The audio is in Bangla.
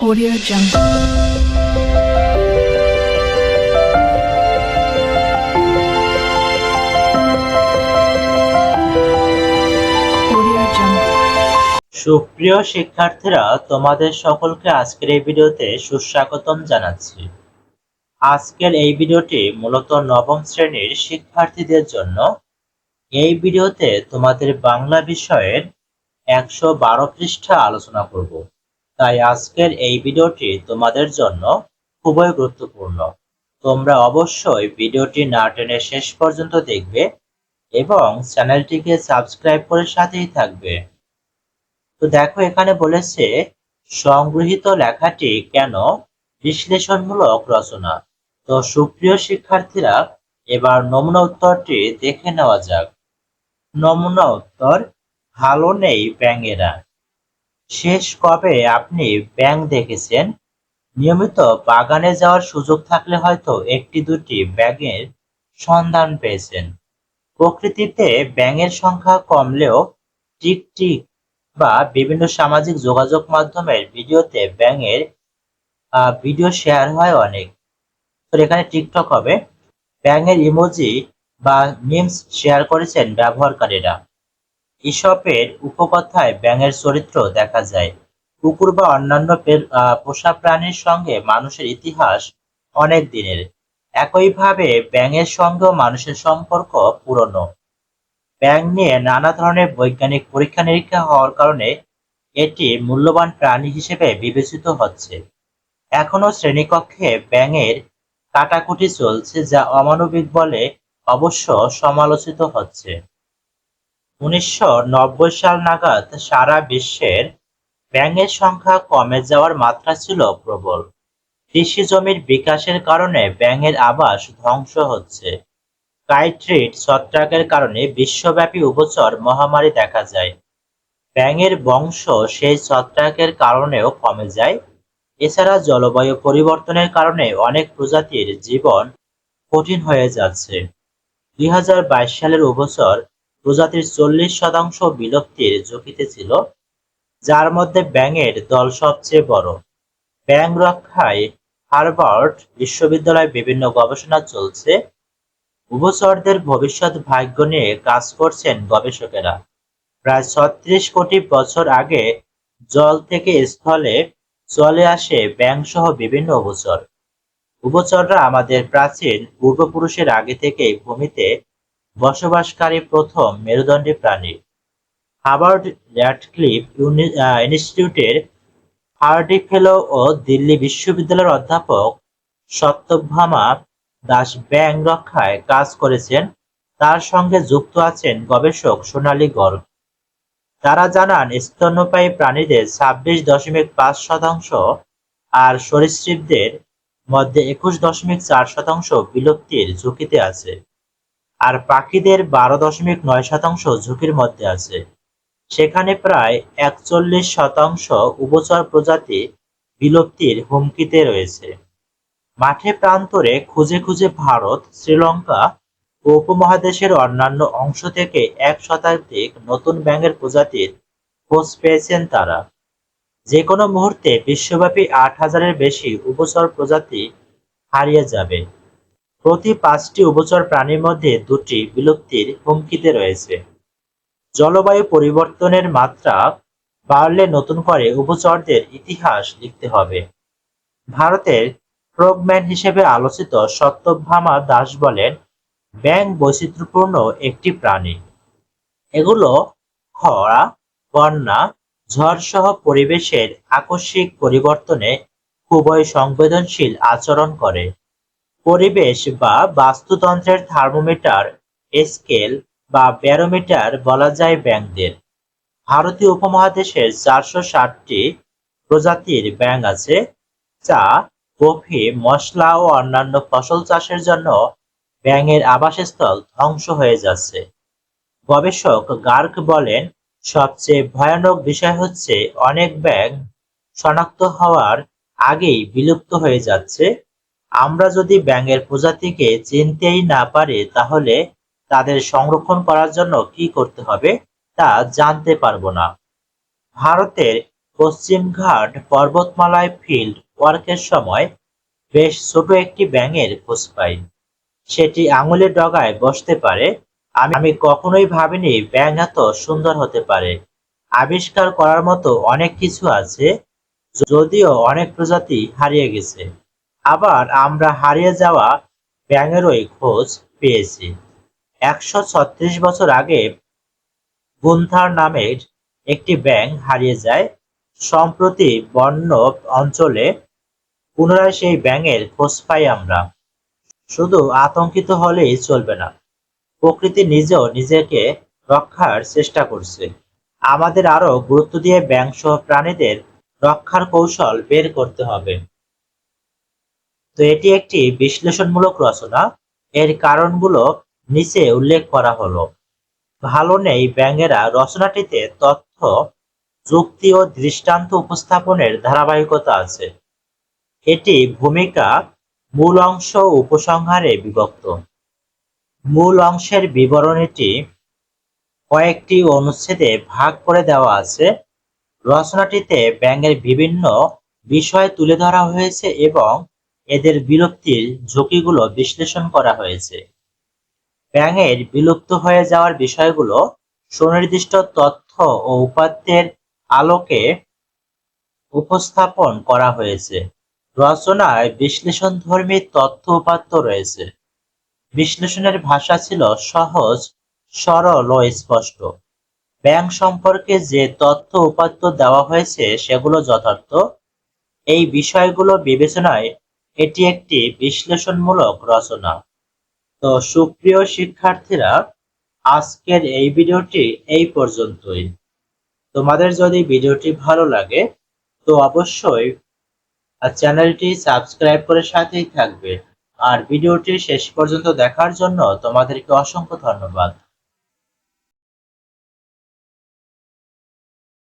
Audio Jungle. সুপ্রিয় শিক্ষার্থীরা, তোমাদের সকলকে আজকের এই ভিডিওতে সুস্বাগতম জানাচ্ছি। আজকের এই ভিডিওটি মূলত নবম শ্রেণির শিক্ষার্থীদের জন্য। এই ভিডিওতে তোমাদের বাংলা বিষয়ের একশো বারো পৃষ্ঠা আলোচনা করব। তাই আজকের এই ভিডিওটি তোমাদের জন্য খুবই গুরুত্বপূর্ণ। তোমরা অবশ্যই ভিডিওটি না টেনে শেষ পর্যন্ত দেখবে এবং চ্যানেলটিকে সাবস্ক্রাইব করে সাথেই থাকবে। তো দেখো, এখানে বলেছে, সংগৃহীত লেখাটি কেন বিশ্লেষণমূলক রচনা? তো সুপ্রিয় শিক্ষার্থীরা, এবার নমুনা উত্তরটি দেখে নেওয়া যাক। নমুনা উত্তর, ভালো নেই ব্যাঙেরা। শেষ কবে আপনি ব্যাঙ দেখেছেন? নিয়মিত বাগানে যাওয়ার সুযোগ থাকলে হয়তো একটি দুটি ব্যাঙের সন্ধান পেয়েছেন। প্রকৃতিতে ব্যাঙের সংখ্যা কমলেও টিকটিক বা বিভিন্ন সামাজিক যোগাযোগ মাধ্যমের ভিডিওতে ব্যাঙের ভিডিও শেয়ার হয় অনেক। তো এখানে টিকটক হবে। ব্যাঙের ইমোজি বা মিমস শেয়ার করেছেন ব্যবহারকারীরা। ইসপের উপকথায় ব্যাঙের চরিত্র দেখা যায়। কুকুর বা অন্যান্য পোষা প্রাণীর সঙ্গে মানুষের ইতিহাস অনেক দিনের। একইভাবে ব্যাঙের সঙ্গেও মানুষের সম্পর্ক পুরনো। ব্যাঙ নিয়ে নানা ধরনের বৈজ্ঞানিক পরীক্ষা নিরীক্ষা হওয়ার কারণে এটি মূল্যবান প্রাণী হিসেবে বিবেচিত হচ্ছে। এখনও শ্রেণীকক্ষে ব্যাঙের কাটাকুটি চলছে, যা অমানবিক বলে অবশ্য সমালোচিত হচ্ছে। উনিশশো নব্বই সাল নাগাদ সারা বিশ্বের ব্যাঙের সংখ্যা কমে যাওয়ার মাত্রা ছিল প্রবল। কৃষি জমির বিকাশের কারণে ব্যাঙের আবাস ধ্বংস হচ্ছে। কাইট্রিট ছত্রাকের কারণে বিশ্বব্যাপী উপচর মহামারী দেখা যায়। ব্যাঙের বংশ সেই ছত্রাকের কারণেও কমে যায়। এছাড়া জলবায়ু পরিবর্তনের কারণে অনেক প্রজাতির জীবন কঠিন হয়ে যাচ্ছে। দুই হাজার বাইশ সালের উপচর প্রজাতির চল্লিশ শতাংশ বিলুপ্তির ঝুঁকিতে ছিল, যার মধ্যে ব্যাঙের দল সবচেয়ে বড়। ব্যাঙ রক্ষায় হার্ভার্ড বিশ্ববিদ্যালয়ে বিভিন্ন গবেষণা চলছে। উভচরদের ভবিষ্যৎ ভাগ্য নিয়ে কাজ করছেন গবেষকেরা। প্রায় ছত্রিশ কোটি বছর আগে জল থেকে স্থলে চলে আসে ব্যাঙসহ বিভিন্ন উভচর। উভচররা আমাদের প্রাচীন পূর্বপুরুষের আগে থেকেই ভূমিতে বসবাসকারী প্রথম মেরুদণ্ডী প্রাণী। হার্ভার্ড র্যাডক্লিফ ইনস্টিটিউটের হার্ডি ফেলো ও দিল্লি বিশ্ববিদ্যালয়ের অধ্যাপক সত্যভামা দাস ব্যাং রক্ষায় কাজ করেছেন। তার সঙ্গে যুক্ত আছেন গবেষক সোনালী গর্গ। তারা জানান, স্তন্যপায়ী প্রাণীদের ছাব্বিশ দশমিক পাঁচ শতাংশ আর সরীসৃপদের মধ্যে একুশ দশমিক চার শতাংশ বিলুপ্তির ঝুঁকিতে আছে। আর পাখিদের বারো দশমিক নয় শতাংশ ঝুঁকির মধ্যে আছে। সেখানে প্রায় একচল্লিশ শতাংশ উভচর প্রজাতি বিলুপ্তির হুমকিতে রয়েছে। মাঠে প্রান্তরে খুঁজে খুঁজে ভারত, শ্রীলঙ্কা ও উপমহাদেশের অন্যান্য অংশ থেকে এক শতাধিক নতুন ব্যাঙের প্রজাতির খোঁজ পেয়েছেন তারা। যে কোনো মুহূর্তে বিশ্বব্যাপী আট হাজারের বেশি উপচর প্রজাতি হারিয়ে যাবে। প্রতি পাঁচটি উভচর প্রাণীর মধ্যে দুটি বিলুপ্তির হুমকিতে রয়েছে। জলবায়ু পরিবর্তনের মাত্রা বাড়লে নতুন করে উভচরদের ইতিহাস লিখতে হবে। ভারতের ফ্রগম্যান হিসেবে আলোচিত সত্যভামা দাস বলেন ব্যাং বৈচিত্র্যপূর্ণ একটি প্রাণী। এগুলো খরা, বন্যা, ঝড়সহ পরিবেশের আকস্মিক পরিবর্তনে খুবই সংবেদনশীল আচরণ করে। পরিবেশ বা বাস্তুতন্ত্রের থার্মোমিটার, স্কেল বা ব্যারোমিটার বলা যায় ব্যাঙদের ভারতীয় উপমহাদেশের চারশো ষাটটি প্রজাতির ব্যাঙ আছে চা কফি, মশলা ও অন্যান্য ফসল চাষের জন্য ব্যাঙের আবাসস্থল ধ্বংস হয়ে যাচ্ছে। গবেষক গার্গ বলেন, সবচেয়ে ভয়ানক বিষয় হচ্ছে অনেক ব্যাঙ শনাক্ত হওয়ার আগেই বিলুপ্ত হয়ে যাচ্ছে আমরা যদি ব্যাঙের প্রজাতিকে চিনতেই না পারি, তাহলে তাদের সংরক্ষণ করার জন্য কি করতে হবে তা জানতে পারব না। ভারতের পশ্চিমঘাট পর্বতমালায় ফিল্ড ওয়ার্কের সময় বেশ ছোট একটি ব্যাঙের খোঁজ পাই। সেটি আঙুলের ডগায় বসতে পারে। আমি কখনোই ভাবিনি ব্যাঙ এত সুন্দর হতে পারে। আবিষ্কার করার মতো অনেক কিছু আছে, যদিও অনেক প্রজাতি হারিয়ে গেছে। আবার আমরা হারিয়ে যাওয়া ব্যাঙেরই খোঁজ পেয়েছি। একশো ছত্রিশ বছর আগে গুন্থার নামের একটি ব্যাঙ হারিয়ে যায়। সম্প্রতি বন্য অঞ্চলে পুনরায় সেই ব্যাঙের খোঁজ পাই আমরা। শুধু আতঙ্কিত হলেই চলবে না, প্রকৃতি নিজেও নিজেকে রক্ষার চেষ্টা করছে। আমাদের আরও গুরুত্ব দিয়ে ব্যাঙ সহ প্রাণীদের রক্ষার কৌশল বের করতে হবে। তো এটি একটি বিশ্লেষণমূলক রচনা। এর কারণগুলো নিচে উল্লেখ করা হলো। ভালো নেই ব্যাঙেরা রচনাটিতে তথ্য, যুক্তি ও দৃষ্টান্ত উপস্থাপনের ধারাবাহিকতা আছে। এটি ভূমিকা, মূল অংশ উপসংহারে বিভক্ত। মূল অংশের বিবরণীটি কয়েকটি অনুচ্ছেদে ভাগ করে দেওয়া আছে। রচনাটিতে ব্যাঙের বিভিন্ন বিষয় তুলে ধরা হয়েছে এবং এদের বিলুপ্তির ঝুঁকিগুলো বিশ্লেষণ করা হয়েছে। ব্যাঙের বিলুপ্ত হয়ে যাওয়ার বিষয়গুলো সুনির্দিষ্ট তথ্য ও উপাত্তের আলোকে উপস্থাপন করা হয়েছে। রচনায় বিশ্লেষণধর্মী তথ্য উপাত্ত রয়েছে। বিশ্লেষণের ভাষা ছিল সহজ, সরল ও স্পষ্ট। ব্যাংক সম্পর্কে যে তথ্য উপাত্ত দেওয়া হয়েছে সেগুলো যথার্থ। এই বিষয়গুলো বিবেচনায় এটি একটি বিশ্লেষণমূলক রচনা। তো সুপ্রিয় শিক্ষার্থীরা, আজকের এই ভিডিওটি এই পর্যন্তই। তোমাদের যদি ভিডিওটি ভালো লাগে, তো অবশ্যই চ্যানেলটি সাবস্ক্রাইব করে সাথেই থাকবে। আর ভিডিওটি শেষ পর্যন্ত দেখার জন্য তোমাদেরকে অসংখ্য ধন্যবাদ।